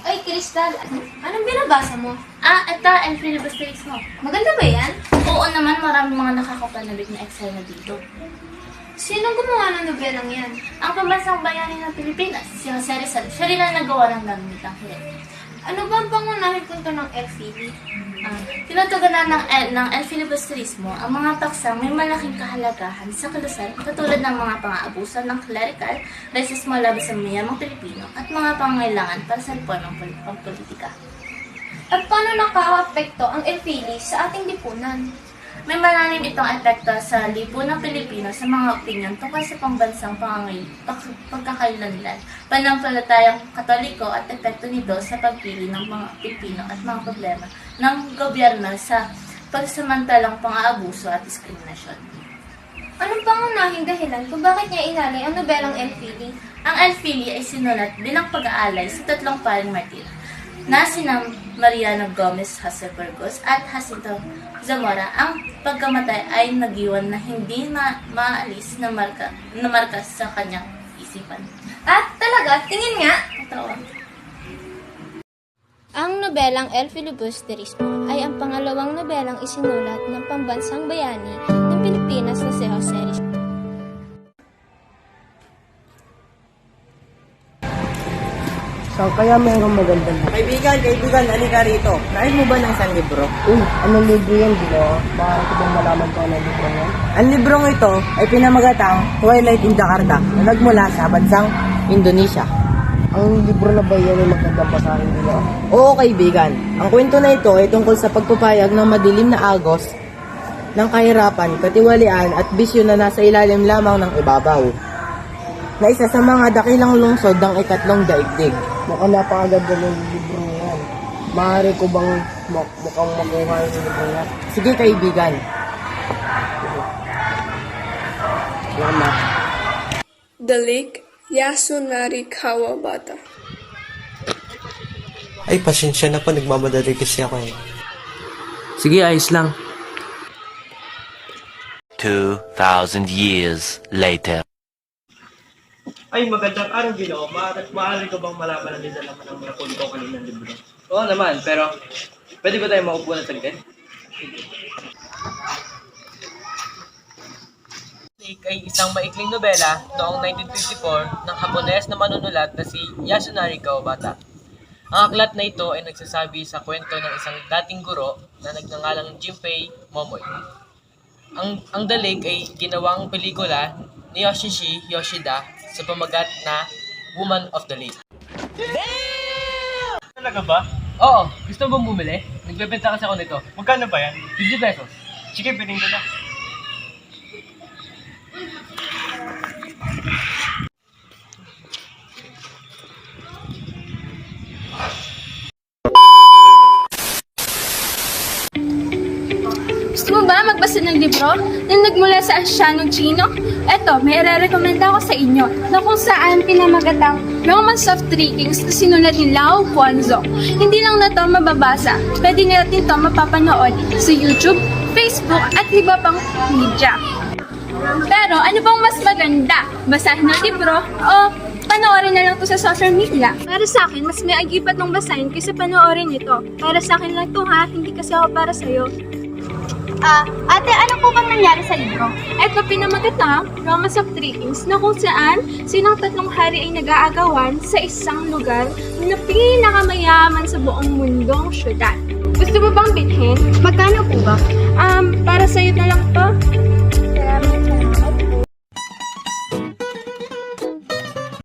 Ay, Crystal, anong binabasa mo? Ah, ito, ang syllabus lyrics mo. Maganda ba yan? Oo naman, maraming mga nakakapanabig na eksena dito. Sinong gumawa ng nobelang yan? Ang pambansang bayani ng Pilipinas, si Jose Rizal, siya rin ang nagawa ng gamit ang Ano ba ang pangunahin punto ng FEB? Ah, tinutugunan ng, El, ng El Filibusterismo ang mga paksang may malaking kahalagahan sa kalusan katulad ng mga pang-aabuso ng clerical, resismo laban sa mayamang Pilipino at mga pangailangan para sa reformang pol- pampolitika. At paano nakaka-apekto ang FPV sa ating lipunan? May malalim itong epekto sa lipunang Pilipino sa mga opinyon tungkol sa pambansang pangangay, pag- pagkakailanlan, panampalatayang katoliko at epekto nito sa pagpili ng mga Pilipino at mga problema ng gobyerno sa pagsamantalang pang-aabuso at diskriminasyon. Anong pangunahing dahilan kung bakit niya inalay ang nobelang FPV? Ang Elfili ay sinulat bilang pag-aalay sa tatlong paring martir na sina Mariano Gomez Jose Burgos at Jacinto Zamora. Ang pagkamatay ay nagiwan na hindi ma maalis na marka, na marka sa kanyang isipan. At talaga, tingin nga! Totoo. Ang nobelang El Filibusterismo ay ang pangalawang nobelang isinulat ng pambansang bayani ng Pilipinas na si Jose Rizal. So, kaya mayroong magandang Kaibigan, kaibigan, halika rito. Nais mo ba ng isang libro? Uy, anong libro yan, Gino? Bakit ko bang malaman ko ng libro yan? Ang librong ito ay pinamagatang Twilight in Jakarta na nagmula sa bansang Indonesia. Ang libro na ba yan ay magandang basahin, Gino? Oo kaibigan, ang kwento na ito ay tungkol sa pagpapayag ng madilim na agos ng kahirapan, katiwalian at bisyo na nasa ilalim lamang ng ibabaw na isa sa mga dakilang lungsod ng ikatlong daigdig. Mukhang napakaganda ng libro yan. Maaari ko bang mukhang makuha yung libro yan? Sige kaibigan, Salamat. The Lake Yasunari Kawabata. Ay, pasensya na po. Nagmamadali kasi ako eh. Sige, ayos lang. 2,000 years later. Ay, magandang araw, Ginoo. Maaari, maaari ko bang malaman ang nilalaman ng mga punto kaninang libro? Oo naman, pero pwede ba tayo maupo na saglit? Lake ay isang maikling nobela noong 1954 ng Hapones na manunulat na si Yasunari Kawabata. Ang aklat na ito ay nagsasabi sa kwento ng isang dating guro na nagngangalang Jinpei Momoy. Ang, ang The Lake ay ginawang pelikula ni Yoshishi Yoshida sa pamagat na Woman of the Lake. Talaga ba? Oo, gusto mo bang bumili? Nagbebenta kasi ako nito. Magkano ba yan? 50 pesos. Sige, bilhin ko na. Magbasa ng libro na nagmula sa Asyanong Chino? Eto, may re-recommenda ko sa inyo na kung saan pinamagatang Romance of Three Kings na sinulat ni Lao Guanzong. Hindi lang na to mababasa, pwede natin to mapapanood sa YouTube, Facebook at iba pang media. Pero ano bang mas maganda? Basahin ng libro o panoorin na lang to sa social media? Para sa akin, mas may agipat ng basahin kaysa panoorin ito. Para sa akin lang to ha, hindi kasi ako para sa'yo. Ah, ate, ano po bang nangyari sa libro? Ito pinamagatang Romance of Three Kings na kung saan silang tatlong hari ay nag-aagawan sa isang lugar na pinakamayaman sa buong mundong syudad. Gusto mo bang bilhin? Magkano po ba? Um, para sa